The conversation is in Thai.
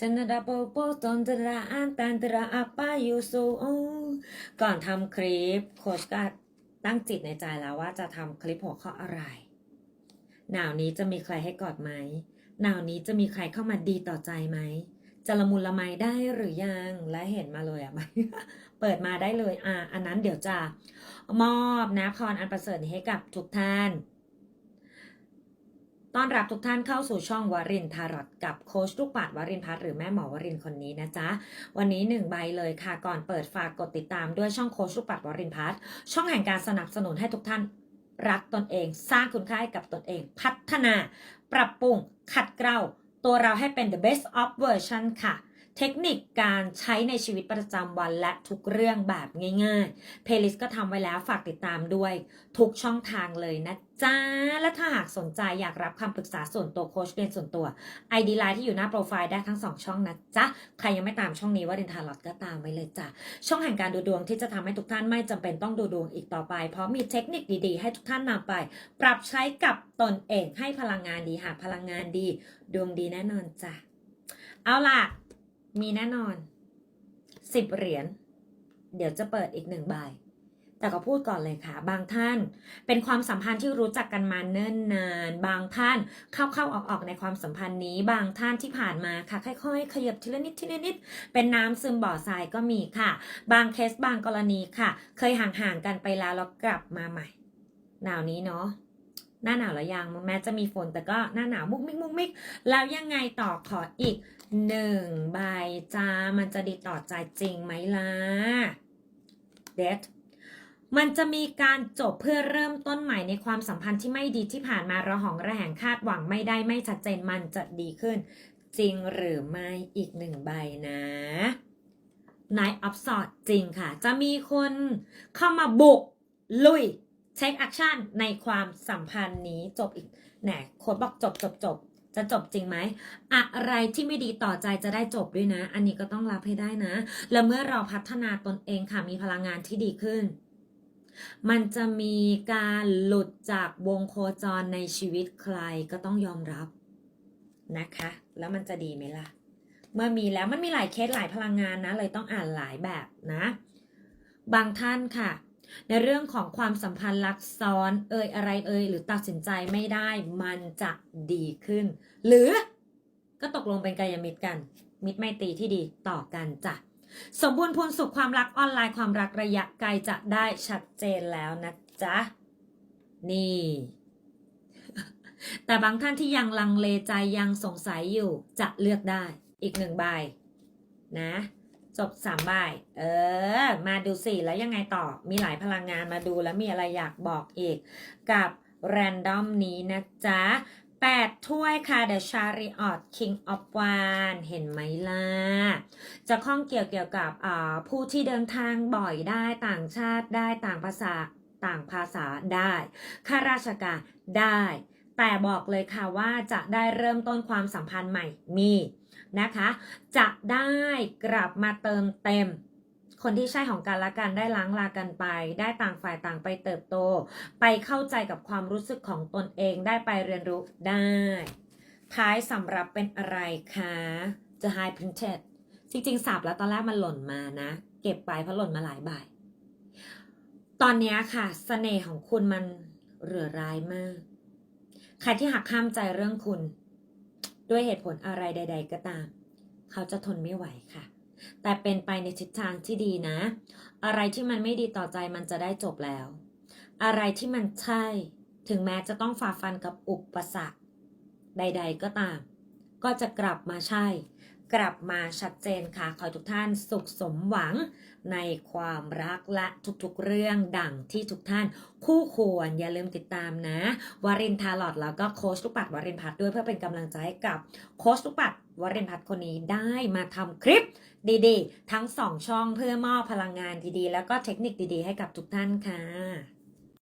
ฉันระโปโปตนตระอันตันตระอัปปายูซูก่อนทำคลิปโคชก็ตั้งจิตในใจแล้วว่าจะทำคลิปหัวข้ออะไร หนาวนี้จะมีใครให้กอดไหม หนาวนี้จะมีใครเข้ามาดีต่อใจไหม จะละมุนละไมได้หรือยัง และเห็นมาเลยอะเปิดมาได้เลย อ่าอันนั้นเดี๋ยวจะมอบนะพรอันประเสริฐให้กับทุกท่าน ต้อนรับทุกท่านเข้าสู่ช่องวารินทารอตกับโค้ชลูกปัดวารินพัฒหรือแม่หมอวารินคนนี้นะจ๊ะ วันนี้หนึ่งใบเลยค่ะก่อนเปิดฝากกดติดตามด้วยช่องโค้ชลูกปัดวารินพัฒช่องแห่งการสนับสนุนให้ทุกท่านรักตนเอง สร้างคุณค่าให้กับตนเอง พัฒนา ปรับปรุงขัดเกลาตัวเราให้เป็น the best of version ค่ะ เทคนิคการใช้ในชีวิตประจำวันและทุกเรื่องแบบง่ายๆ เพลย์ลิสต์ก็ทำไว้แล้วฝากติดตามด้วย ทุกช่องทางเลยนะจ๊ะและถ้าหากสนใจอยากรับคำปรึกษาส่วนตัวโค้ชเรียนส่วนตัว ID ไลน์ที่อยู่หน้าโปรไฟล์ได้ทั้ง2ช่องนะจ๊ะ ใครยังไม่ตามช่องนี้ว่าเดนทาร์ลอตก็ตามไว้เลยจ้ะ ช่องแห่งการดูดวงที่จะทำให้ทุกท่านไม่จำเป็นต้องดูดวงอีกต่อไป เพราะมีเทคนิคดีๆ ให้ทุกท่านนำไป ปรับใช้กับตนเองให้พลังงานดีหากพลังงานดี ดวงดีแน่นอนจ้ะ เอาล่ะ มีแน่นอนสิบเหรียญเดี๋ยวจะเปิดอีกหนึ่งใบแต่ก็พูดก่อนเลยค่ะ บางท่านเป็นความสัมพันธ์ที่รู้จักกันมาเนิ่นนาน บางท่านเข้าเข้าออกออกๆในความสัมพันธ์นี้ บางท่านที่ผ่านมาค่ะ ค่อย ๆ ขยับทีละนิดทีละนิด เป็นน้ำซึมบ่อทรายก็มีค่ะ บางเคสบางกรณีค่ะ เคยห่างๆกันไปแล้วแล้วกลับมาใหม่หนาวนี้เนาะ หน้าหนาวแล้วยังแม้จะมีฝนแต่ก็หน้าหนาวมุกมิกมุกมิกแล้วยังไงต่อขออีกหนึ่งใบจ้ามันจะดีต่อใจจริงไหมล่ะเดดมันจะมีการจบเพื่อเริ่มต้นใหม่ในความสัมพันธ์ที่ไม่ดีที่ผ่านมาระหองระแหงคาดหวังไม่ได้ไม่ชัดเจนมันจะดีขึ้น จริงหรือไม่อีกหนึ่งใบนะ Night of Swords จริงค่ะ จะมีคนเข้ามาบุกลุย เช็คแอคชั่นในความสัมพันธ์นี้จบอีกแหนโค้ดบอกจบจบจบจะจบจริงไหม อะไรที่ไม่ดีต่อใจจะได้จบด้วยนะ อันนี้ก็ต้องรับให้ได้นะ แล้วเมื่อเราพัฒนาตนเองค่ะ มีพลังงานที่ดีขึ้น มันจะมีการหลุดจากวงโคจรในชีวิตใครก็ต้องยอมรับนะคะ แล้วมันจะดีไหมล่ะ เมื่อมีแล้วมันมีหลายเคสหลายพลังงานนะ เลยต้องอ่านหลายแบบนะ บางท่านค่ะ ในเรื่องของความสัมพันธ์รักซ้อน เอ่ยอะไรเอ่ยหรือตัดสินใจไม่ได้มันจะดีขึ้น หรือก็ตกลงเป็นกายมิตรกัน มิตรไม่ตีที่ดีต่อกันจ้ะสมบูรณ์พูนสุขความรักออนไลน์ความรักระยะไกลจะได้ชัดเจนแล้วนะจ๊ะ นี่ แต่บางท่านที่ยังลังเลใจยังสงสัยอยู่จะเลือกได้อีกหนึ่งใบนะ จบสามใบเออ มาดูสิแล้วยังไงต่อ มีหลายพลังงานมาดูแล้วมีอะไรอยากบอกอีก กับแรนดอมนี้นะจ๊ะแปดถ้วยค่ะ The Chariot King of Wands เห็นไหมล่ะ จะข้องเกี่ยวเกี่ยวกับผู้ที่เดินทางบ่อยได้ต่างชาติได้ต่างภาษาต่างภาษาได้ ข้าราชการได้ แต่บอกเลยค่ะว่าจะได้เริ่มต้นความสัมพันธ์ใหม่มีนะคะ จะได้กลับมาเติมเต็ม คนที่ใช่ของกันและกันได้ล้างลากันไป ได้ต่างฝ่ายต่างไปเติบโต ไปเข้าใจกับความรู้สึกของตนเองได้ไปเรียนรู้ได้ ท้ายสำหรับเป็นอะไรคะ The High Princess จริงๆสับแล้วตอนแรกมันหล่นมานะ เก็บไปเพราะหล่นมาหลายใบตอนนี้ค่ะสเสน่ห์ของคุณมันเหลือร้ายมาก ใครที่หักข้ามใจเรื่องคุณ ด้วยเหตุผลอะไรใด ๆ ก็ตาม เขาจะทนไม่ไหวค่ะ แต่เป็นไปในทิศทางที่ดีนะ อะไรที่มันไม่ดีต่อใจมันจะได้จบแล้ว อะไรที่มันใช่ ถึงแม้จะต้องฝ่าฟันกับอุปสรรคใด ๆ ก็ตาม ก็จะกลับมาใช่ กลับมาชัดเจนค่ะ ขอทุกท่านสุขสมหวังในความรักและทุกๆเรื่องดังที่ทุกท่านคู่ควรอย่าลืมติดตามนะ วารินทาลอดแล้วก็โค้ชลูกปัดวารินพัฒน์ด้วยเพื่อเป็นกำลังใจกับโค้ชลูกปัดวารินพัฒน์คนนี้ได้มาทำคลิปดีๆ ทั้งสองช่องเพื่อมอบพลังงานดีๆ แล้วก็เทคนิคดีๆ ให้กับทุกท่านค่ะ